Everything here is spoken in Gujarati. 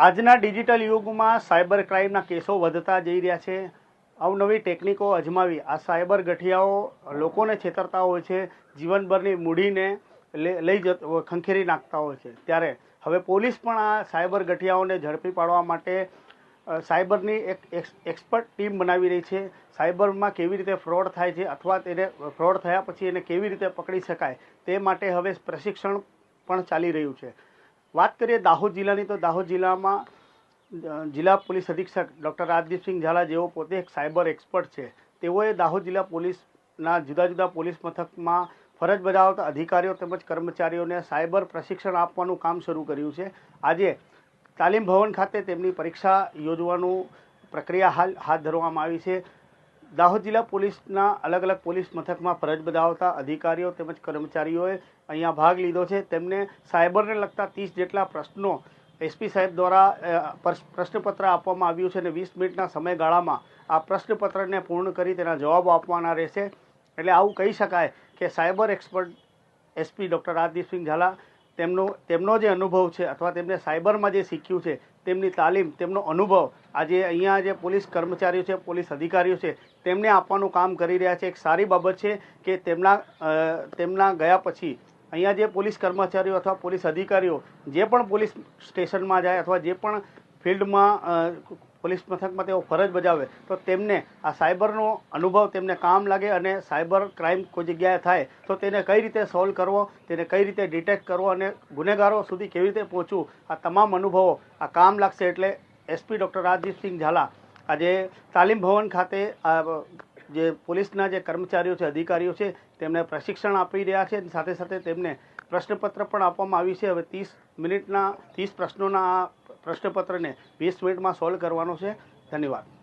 આજના ડિજિટલ યુગમાં સાયબર ક્રાઇમના કેસો વધતા જઈ રહ્યા છે. અવનવી ટેકનિકો અજમાવી. આ સાયબર ગઠિયાઓ લોકોને છેતરતા હોય છે, જીવનભરની મૂડીને લઈ જતો ખંખેરી નાખતા હોય છે. ત્યારે હવે પોલીસ પણ આ સાયબર ગઠિયાઓને ઝડપી પાડવા માટે સાયબરની એક એક્સ- એક્સપર્ટ ટીમ બનાવી રહી છે. સાયબરમાં કેવી રીતે ફ્રોડ થાય છે અથવા તેને ફ્રોડ થયા પછી એને કેવી રીતે પકડી શકાય તે માટે હવે પ્રશિક્ષણ પણ ચાલી રહ્યું છે. વાત કરીએ દાહોદ જિલ્લાની, તો દાહોદ જિલ્લામાં જિલ્લા પોલીસ અધિક્ષક ડૉક્ટર રાજદીપસિંહ ઝાલા જેઓ પોતે એક સાયબર એક્સપર્ટ છે, તેઓએ દાહોદ જિલ્લા પોલીસના જુદા જુદા પોલીસ મથકમાં ફરજ બજાવતા અધિકારીઓ તેમજ કર્મચારીઓને સાયબર પ્રશિક્ષણ આપવાનું કામ શરૂ કર્યું છે. આજે તાલીમ ભવન ખાતે તેમની પરીક્ષા યોજવાનું પ્રક્રિયા હાલ હાથ ધરવામાં આવી છે. દાહોદ જિલ્લા પોલીસના અલગ અલગ પોલીસ મથકમાં ફરજ બજાવતા અધિકારીઓ તેમજ કર્મચારીઓએ અહીંયા ભાગ લીધો છે. તેમને સાયબરને લગતા ત્રીસ જેટલા પ્રશ્નો એસપી સાહેબ દ્વારા પ્રશ્નપત્ર આપવામાં આવ્યું છે અને વીસ મિનિટના સમયગાળામાં આ પ્રશ્નપત્રને પૂર્ણ કરી તેના જવાબો આપવાના રહેશે. એટલે આવું કહી શકાય કે cyber expert SP doctor Rajdeepsinh Jhala તેમનો તેમનો જે અનુભવ છે અથવા તેમને સાયબરમાં જે શીખ્યું છે, તેમની તાલીમ, તેમનો અનુભવ, આજે અહીંયા જે પોલીસ કર્મચારીઓ છે, પોલીસ અધિકારીઓ છે, તેમને આપવાનું કામ કરી રહ્યા છે. એક સારી બાબત છે કે તેમના તેમના ગયા પછી અહીંયા જે પોલીસ કર્મચારીઓ અથવા પોલીસ અધિકારીઓ જે પણ પોલીસ સ્ટેશનમાં જાય અથવા જે પણ ફિલ્ડમાં પોલીસ મથકમાં તેઓ ફરજ બજાવે, તો તેમને આ સાયબરનો અનુભવ તેમને કામ લાગે અને સાયબર ક્રાઇમ કોઈ જગ્યાએ થાય, તો તેને કઈ રીતે સોલ્વ કરવો, તેને કઈ રીતે ડિટેક્ટ કરવો અને ગુનેગારો સુધી કેવી રીતે પહોંચવું, આ તમામ અનુભવો આ કામ લાગશે એટલે એસપી ડૉક્ટર રાજદીપસિંહ ઝાલા. આજે તાલીમ ભવન ખાતે આ જે પોલીસના જે કર્મચારીઓ છે, અધિકારીઓ છે, તેમને પ્રશિક્ષણ આપી રહ્યા છે અને સાથે સાથે તેમને પ્રશ્નપત્ર પણ આપવામાં આવ્યું છે. હવે ત્રીસ મિનિટના, ત્રીસ પ્રશ્નોના પ્રશ્નપત્રને વીસ મિનિટમાં સોલ્વ કરવાનો છે. ધન્યવાદ.